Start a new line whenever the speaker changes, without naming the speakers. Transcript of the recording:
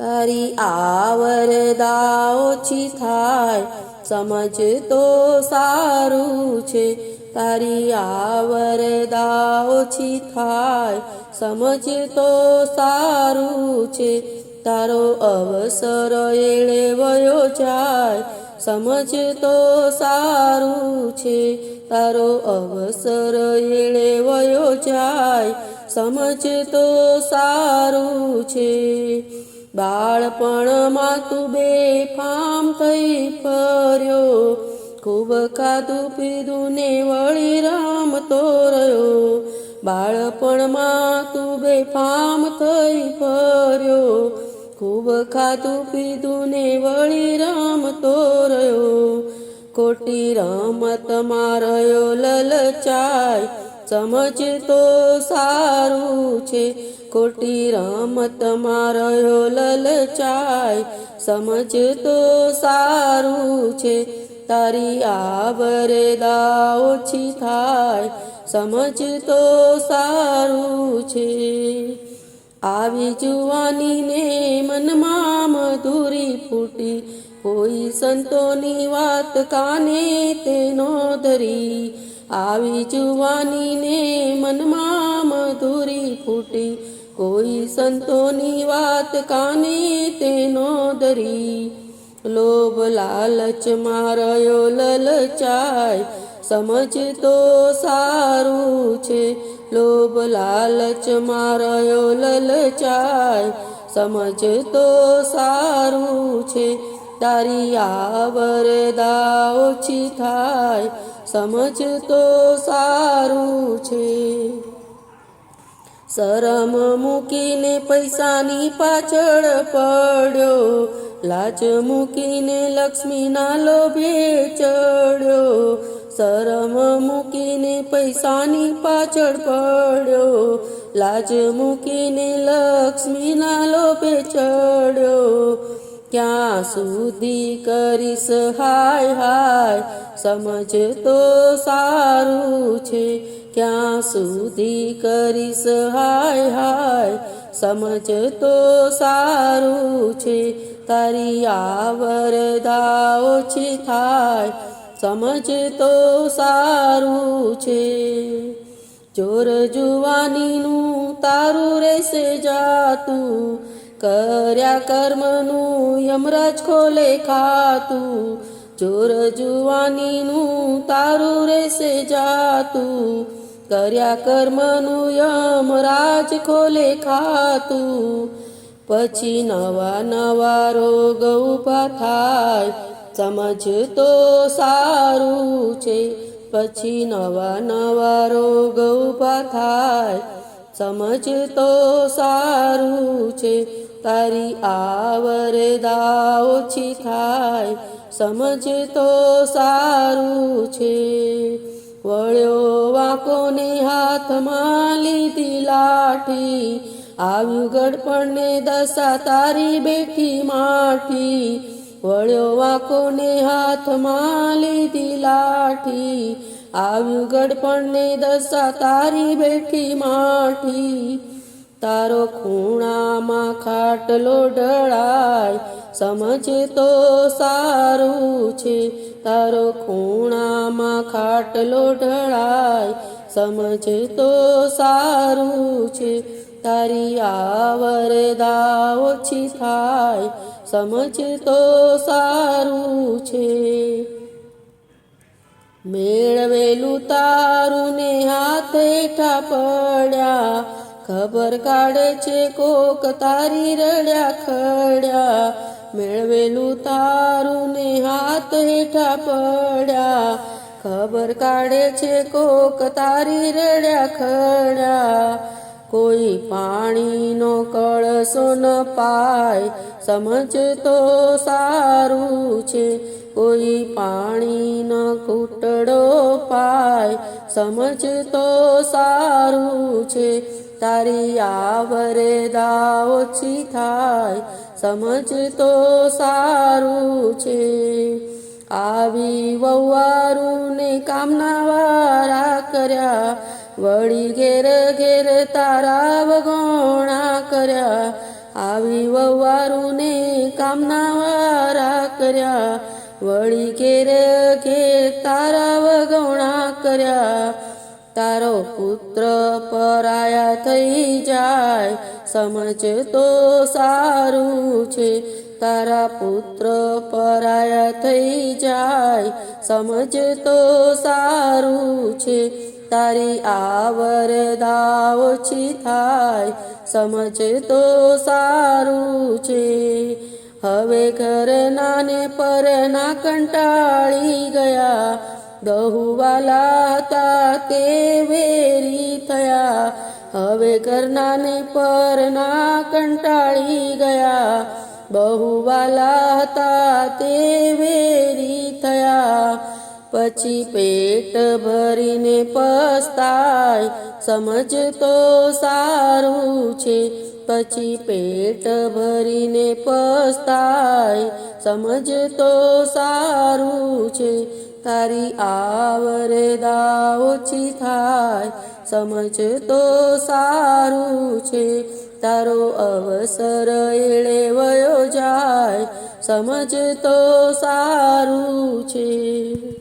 તારી આવરદા ઓછી થાય. સમજ તો સારું છે. તારી આવરદા ઓછી થાય. સમજ તો સારું છે. તારો અવસર એળે વયો જાય. સમજ તો સારું છે. તારો અવસર એળે વયો જાય. સમજ તો સારું છે. બાળપણમાં તું બેફામ થઈ ફર્યો. ખૂબ ખાધું પીધું ને વળી રમતો રહ્યો. બાળપણમાં તું બેફામ થઈ ફર્યો. ખૂબ ખાધું પીધું ને વળી રમતો રહ્યો. ખોટી રમતમાં રહ્યો લલચાય સમજ તો સારું છે. ખોટી રમતમાં રહ્યો લલચાય. સમજ તો સારું છે, તારી આવરદા ઓછી થાય. સમજ તો સારું છે. આવી જુવાનીને મનમાં મધુરી ફૂટી. કોઈ સંતોની વાત કાને તેનો ધરી. આવી જુવાનીને મનમાં મધુરી ફૂટી. કોઈ સંતોની વાત કાને તેનો દરી લોભ લાલચ મારયો લલચાય, સમજ તો સારું છે. લોભ લાલચ મારયો લલચાય, સમજ તો સારું છે. તારી આવરદા ઓછી થાય, સમજ તો સારું છે. શરમ મૂકીને પૈસાની પાછળ પડ્યો. લાજ મૂકીને લક્ષ્મીના લોભે ચડ્યો. શરમ મૂકીને પૈસાની પાછળ પડ્યો. લાજ મૂકીને લક્ષ્મીના લોભે ચડ્યો. ક્યાં સુધી કરીશ? હાય હાય. સમજ તો સારું છે. ક્યાં સુધી કરીશ, હાય હાય. સમજ તો સારું છે, તારી વરદાઓ ઓછી થાય. સમજ તો સારું છે. ચોર જુવાનીનું તારું રહેશે જાતું. કર્યા કર્મનું યમરાજ ખોલે ખાતું. ચોર જુવાનીનું તારું રહેશે જાતું. કર્યા કર્મનું યમરાજ ખોલે ખાતું. પછી નવા નવા રોગ ઊભા થાય. સમજ તો સારું છે. પછી નવા નવા રોગ ઊભા થાય. સમજ તો સારું છે. તારી આવરદા ઓછી થાય. સમજ તો સારું છે. વળ્યો વાંકોને હાથમાં લીધી લાઠી. આવ્યું ગડપણને દશા તારી બેઠી માઠી. વળ્યો વાંકોને હાથમાં લીધી લાઠી. આવ્યું ગડપણને દશા તારી બેઠી માઠી. તારો ખૂણામાં ખાટલો ઢળાય. સમજે તો સારું છે. તારો ખૂણામાં ખાટલો ઢળાય સમજ તો સારું છે, તારી આવરદા ઓછી થાય. સમજ તો સારું છે. મેળવેલું તારું ને હાથ હેઠા પડ્યા ખબર કાઢે છે કોક તારી રડ્યા ખડ્યા. મેળવેલું તારું ને હાથ હેઠા પડ્યા. ખબર કાઢે છે કોક તારી રડ્યા ખડ્યા કોઈ પાણીનો કળશો ન પાય, સમજ તો સારું છે. કોઈ પાણીનો કૂટડો પાય, સમજ તો સારું છે. તારી આવરદા ઓછી થાય સમજ તો સારું છે. આવી વવારુને કામના વારા કર્યા, વળી ઘેર ઘેર તારા વગોણા કર્યા. આવી વવારુને કામના વારા કર્યા, વળી ઘેર ઘેર તારા તારો પુત્ર પરાયા થઈ જાય. સમજ તો સારું છે. તારા પુત્ર પરાયા થઈ જાય. સમજ તો સારું છે. તારી આવરદા ઓછી થાય. સમજ તો સારું છે. હવે ઘર નાને પર ના કંટાળી ગયા. દહુવાલા હતા તે વેરી થયા હવે કરનાને પરના કંટાળી ગયા. બહુવાલા હતા તે વેરી થયા. પછી પેટ ભરીને પસ્તાય. સમજ તો સારું છે. પછી પેટ ભરીને પસ્તાય. સમજ તો સારું છે. તારી આવરે ઓછી થાય. સમજ તો સારું છે. તારો અવસર એળે વયો જાય. સમજ તો સારું છે.